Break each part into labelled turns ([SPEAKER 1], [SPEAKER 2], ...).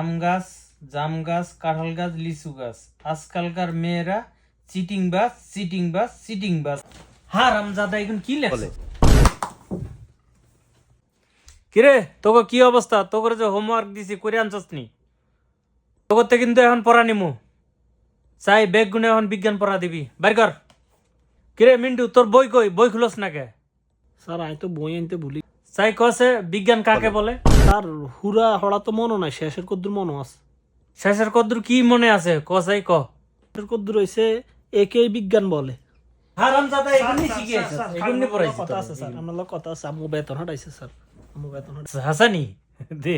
[SPEAKER 1] আম গাছ জাম গাছ কাঁঠাল গাছ লিচু গাছ আজকালকার মেয়েরা চিটিং বাস চিটিং বাস চিটিং বাস হারাম জাদা এখন কি লেখছে? কিরে তোকে কি অবস্থা? তোকে যে হোমওয়ার্ক দিছি করে আনছস নি? তোকে কিন্তু এখন পড়া নিমু। চাই বেগ গুনে এখন বিজ্ঞান পড়া দিবি। বাইর কর। কিরে মিন্টু তোর বই কই? বই খুলস না কে?
[SPEAKER 2] স্যার আমি তো বই আনতে ভুলি
[SPEAKER 1] চাই কসে বিজ্ঞান কাকে বলে।
[SPEAKER 2] স্যার হুরা হড়া তো মনও নাই শেষের কদ্দুর মনও আছে।
[SPEAKER 1] শেষের কদ্দুর কি মনে আছে? কসাই ক।
[SPEAKER 2] শেষের কদ্দুর হইছে একেই বিজ্ঞান বলে।
[SPEAKER 1] হারাম জাদা এগুলি শিখে আছে এগুলি পড়াইছি
[SPEAKER 2] কথা আছে স্যার আমার কথা আছে আমু বেতন হাঁটাইছে স্যার। আমু বেতন হাঁটাইছে।
[SPEAKER 1] হাসানি? দে।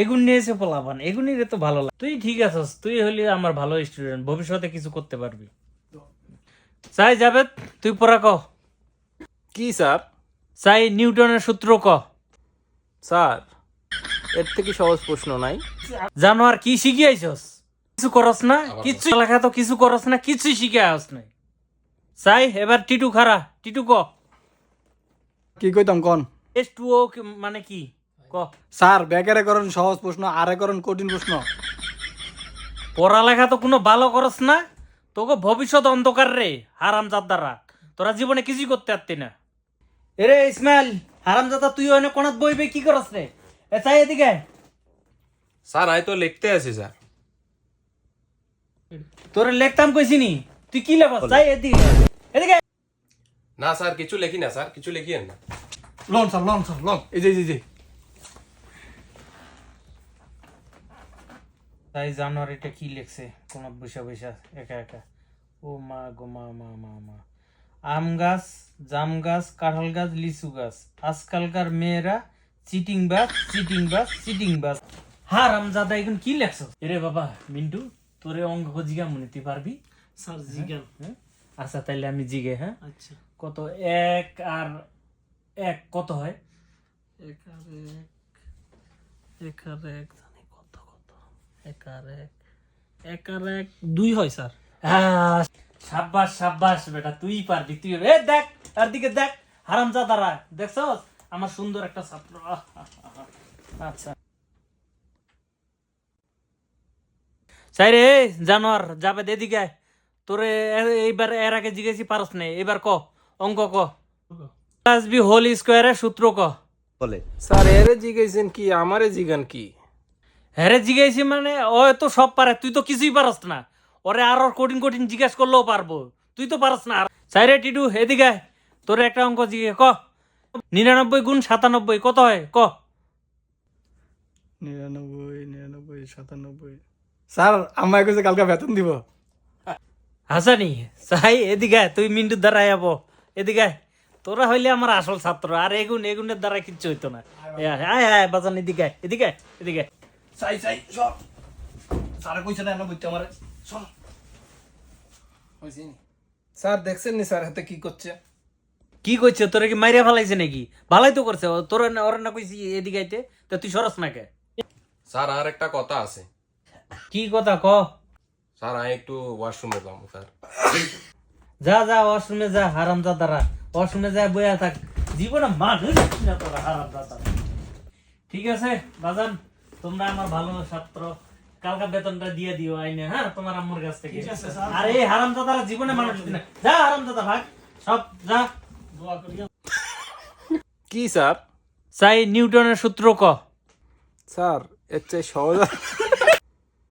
[SPEAKER 1] এগুন নিয়েছে পোলাপান। এগুনি রে তো ভালো লাগে। তুই ঠিক আছিস তুই হলি আমার ভালো স্টুডেন্ট ভবিষ্যতে কিছু করতে পারবি। চাই যাবে তুই পড়া ক।
[SPEAKER 3] কি স্যার?
[SPEAKER 1] চাই নিউটনের সূত্র ক।
[SPEAKER 3] স্যার এর থেকে সহজ প্রশ্ন নাই।
[SPEAKER 1] জানো আর কি শিখে আইছস কিছু করস না? কিছু লেখা তো কিছু করস না কিছুই শিখে আস নাই। চাই এবার টিটু খারা টিটু ক।
[SPEAKER 4] কি কইতাম কন?
[SPEAKER 1] এস টু ও মানে কি? ক।
[SPEAKER 4] স্যার ব্যাকেরে করেন সহজ প্রশ্ন আরে করেন কঠিন প্রশ্ন।
[SPEAKER 1] পড়ালেখা তো কোনো ভালো করস না তোকে ভবিষ্যৎ অন্ধকার রে হারাম জাদারা তোরা জীবনে কিছুই করতে পারতি না। এরে ইসমাইল হারাম জাদা তুই অনেক কোনাত বইবে কি করস রে? এ চাই এদিকে।
[SPEAKER 5] স্যার আমি তো লিখতে আছি স্যার।
[SPEAKER 1] তোরে লেখতাম কইছিনি তুই কি লেখাস চাই এদিকে। এদিকে।
[SPEAKER 5] না স্যার কিছু লিখি না স্যার কিছু লিখিয়েন না।
[SPEAKER 4] লন স্যার লন স্যার লন। এই যে এই যে, এই যে
[SPEAKER 1] তাই জানুয়ারিটা কি লিখছে? কোন বৈশা বৈশা একা একা। ও মা গো মা মা মা মা। আম গাছ জাম গাছ কাঁঠাল গাছ লিচু গাছ। আজকালকার মেয়েরা চিটিং বাস চিটিং বাস চিটিং বাস। হার আম জাদা এখন কি লেখছো? এরে বাবা মিন্টু তোরে অঙ্ক জিগা মনে তুই পারবি?
[SPEAKER 2] স্যার জিজ্ঞান
[SPEAKER 1] হ্যাঁ? আচ্ছা তাইলে আমি জিগে হ্যাঁ?
[SPEAKER 2] আচ্ছা।
[SPEAKER 1] কত? এক আর এক কত হয়?
[SPEAKER 2] এক আর এক এক আর এক এক আর এক এক আর এক দুই হয় স্যার।
[SPEAKER 1] সাব্বাস সাব্বাস বেটা তুই পারবি তুই এ দেখ তার দিকে দেখ হারাম দেখছস? আমার সুন্দর একটা ছাত্র। আচ্ছা। চাই রে জানোয়ার যাবে এদিকে। তোরে এ- এইবার এর আগে জিজ্ঞেসি পারস নে এবার ক অঙ্ক ক। প্লাস বি হোল স্কোয়ারের সূত্র ক। বলে।
[SPEAKER 3] স্যার এরে জিগাইছেন কি আমারে জিগান কি?
[SPEAKER 1] হ্যারে জিজ্ঞাসি মানে ও তো সব পারে তুই তো কিছুই পারস না। ওরে আরও কঠিন কঠিন জিজ্ঞাসা করলেও পারব। তুই তো পারস না। সাইরে টিটু এদিকে তোর একটা অঙ্ক জিজ্ঞে ক। নিরানব্বই গুণ সাতানব্বই কত হয়? ক।
[SPEAKER 4] নিরানব্বই নিরানব্বই সাতানব্বই। স্যার আমায় কইছে কালকে বেতন দিব।
[SPEAKER 1] হাসানি চাই এদিকে তুই মিন্টুর দ্বারা যাব এদিকে তোরা হইলে আমার আসল ছাত্র। আর এগুন এগুনের দ্বারা কিচ্ছু হইতো না। আয় আয় বাজান এদিকে এদিকে এদিকে।
[SPEAKER 4] চাই চাই সব স্যার কইছে না বুঝতে আমারে সব
[SPEAKER 3] স্যার দেখছেন নি স্যার হাতে কি করছে
[SPEAKER 1] কি করছে তোরা কি মাইরা ফেলাইছে নাকি? ভালাই তো করছে তোরা না ওরা না কইছি এদিকে আইতে। তা তুই সরস না কে?
[SPEAKER 5] স্যার আর একটা কথা আছে।
[SPEAKER 1] কি কথা ক?
[SPEAKER 5] স্যার আমি একটু ওয়াশরুমে যাব স্যার
[SPEAKER 1] যা যা ওয়াশরুমে যা হারাম দাদারা ওয়াশরুমে যা বইয়া থাক। জীবনে মানুষ না তোরা হারাম দাদারা ঠিক আছে বাজান। তোমরা আমার ভালো ছাত্র কালকা বেতনটা দিয়ে দিও আইনে হ্যাঁ? তোমার আম্মুর কাছ থেকে। আর এই হারাম দাদারা জীবনে মানুষ না যা হারাম দাদা ভাগ। সব যা।
[SPEAKER 2] দোয়া করি
[SPEAKER 3] কি স্যার?
[SPEAKER 1] সাই নিউটনের সূত্র ক।
[SPEAKER 3] স্যার এর চেয়ে সহজ